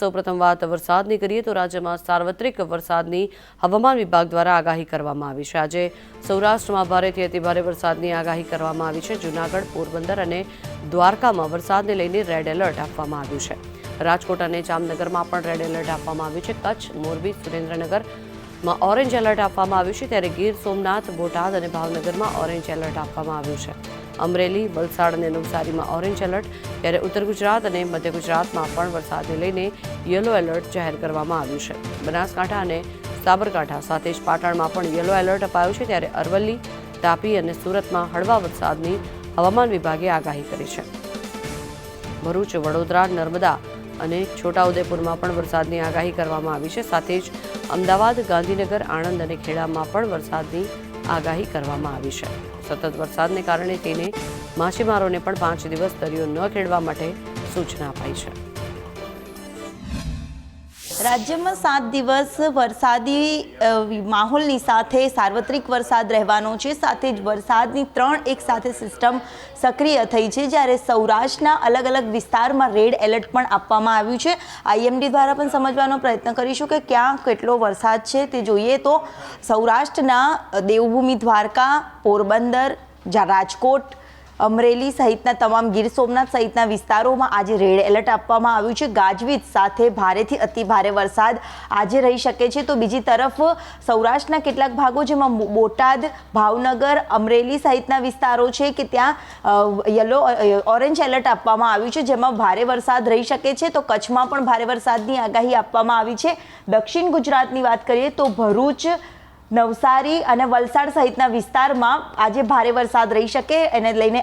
સૌપ્રથમ વાત, વરસાદની કરીએ તો રાજ્યમાં સાર્વત્રિક વરસાદની હવામાન વિભાગ દ્વારા આગાહી કરવામાં આવી છે. આજે સૌરાષ્ટ્રમાં ભારેથી અતિભારે વરસાદની આગાહી કરવામાં આવી છે. જૂનાગઢ, પોરબંદર અને દ્વારકામાં વરસાદને લઈને રેડ એલર્ટ આપવામાં આવ્યું છે. રાજકોટ અને જામનગરમાં પણ રેડ એલર્ટ આપવામાં આવ્યું છે. કચ્છ, મોરબી સુરેન્દ્રનગરમાં ઓરેન્જ એલર્ટ આપવામાં આવ્યું છે. ત્યારે ગીર સોમનાથ, બોટાદ અને ભાવનગરમાં ઓરેન્જ એલર્ટ આપવામાં આવ્યું છે. અમરેલી, વલસાડ અને નવસારીમાં ઓરેન્જ એલર્ટ. ત્યારે ઉત્તર ગુજરાત અને મધ્ય ગુજરાતમાં પણ વરસાદને લઈને યલો એલર્ટ જાહેર કરવામાં આવ્યું છે. બનાસકાંઠા અને સાબરકાંઠા સાથે જ પાટણમાં પણ યલો એલર્ટ અપાયું છે. ત્યારે અરવલ્લી, તાપી અને સુરતમાં હળવા વરસાદની હવામાન વિભાગે આગાહી કરી છે. ભરૂચ, વડોદરા, નર્મદા અને છોટાઉદેપુરમાં પણ વરસાદની આગાહી કરવામાં આવી છે. સાથે જ અમદાવાદ, ગાંધીનગર, આણંદ અને ખેડામાં પણ વરસાદની આગાહી કરવામાં આવી છે. સતત વરસાદને કારણે તેને માછીમારોને પણ પાંચ દિવસ દરિયો ન ખેડવા માટે સૂચના અપાઈ છે. રાજ્યમાં સાત દિવસ વરસાદી માહોલની સાથે સાર્વત્રિક વરસાદ રહેવાનો છે. સાથે જ વરસાદની ત્રણ એક સાથે સિસ્ટમ સક્રિય થઈ છે. જ્યારે સૌરાષ્ટ્રના અલગ અલગ વિસ્તારમાં રેડ એલર્ટ પણ આપવામાં આવ્યું છે. આઈએમડી દ્વારા પણ સમજવાનો પ્રયત્ન કરીશું કે ક્યાં કેટલો વરસાદ છે તે જોઈએ તો સૌરાષ્ટ્રના દેવભૂમિ દ્વારકા, પોરબંદર રાજકોટ અમરેલી સહિતના તમામ ગીર સોમનાથ સહિતના વિસ્તારોમાં આજે રેડ એલર્ટ આપવામાં આવ્યું છે. ગાજવીજ સાથે ભારેથી અતિ ભારે વરસાદ આજે રહી શકે છે. તો બીજી તરફ સૌરાષ્ટ્રના કેટલાક ભાગો જેમાં બોટાદ, ભાવનગર, અમરેલી સહિતના વિસ્તારો છે કે ત્યાં યલો ઓરેન્જ એલર્ટ આપવામાં આવ્યું છે, જેમાં ભારે વરસાદ રહી શકે છે. તો કચ્છમાં પણ ભારે વરસાદની આગાહી આપવામાં આવી છે. દક્ષિણ ગુજરાતની વાત કરીએ તો ભરૂચ નવસારી અને વલસાડ સહિતના વિસ્તારમાં આજે ભારે વરસાદ રહી શકે. એને લઈને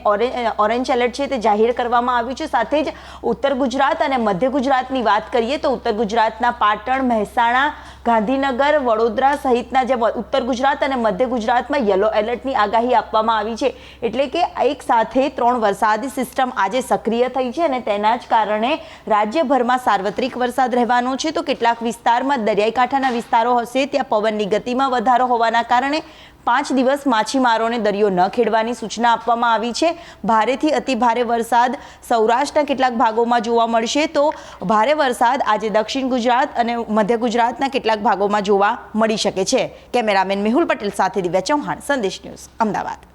ઓરેન્જ એલર્ટ છે તે જાહેર કરવામાં આવ્યું છે. સાથે જ ઉત્તર ગુજરાત અને મધ્ય ગુજરાતની વાત કરીએ તો ઉત્તર ગુજરાતના પાટણ, મહેસાણા ગાંધીનગર, વડોદરા સહિતના જે ઉત્તર ગુજરાત અને મધ્ય ગુજરાતમાં યલો એલર્ટની આગાહી આપવામાં આવી છે. એટલે કે એક સાથે ત્રણ વરસાદી સિસ્ટમ આજે સક્રિય થઈ છે અને તેના જ કારણે રાજ્યભરમાં સાર્વત્રિક વરસાદ રહેવાનો છે. તો કેટલાક વિસ્તારમાં દરિયાઈ કાંઠાના વિસ્તારો હશે, ત્યાં પવનની ગતિમાં વધારો હોવાના કારણે પાંચ દિવસ માછીમારોને દરિયો ન ખેડવાની સૂચના આપવામાં આવી છે. ભારેથી અતિ ભારે વરસાદ સૌરાષ્ટ્રના કેટલાક ભાગોમાં જોવા મળશે તો ભારે વરસાદ આજે દક્ષિણ ગુજરાત અને મધ્ય ગુજરાતના કેટલાક ભાગોમાં જોવા મળી શકે છે. કેમેરામેન મેહુલ પટેલ સાથે દિવ્યા ચૌહાણ, સંદેશ ન્યૂઝ, અમદાવાદ.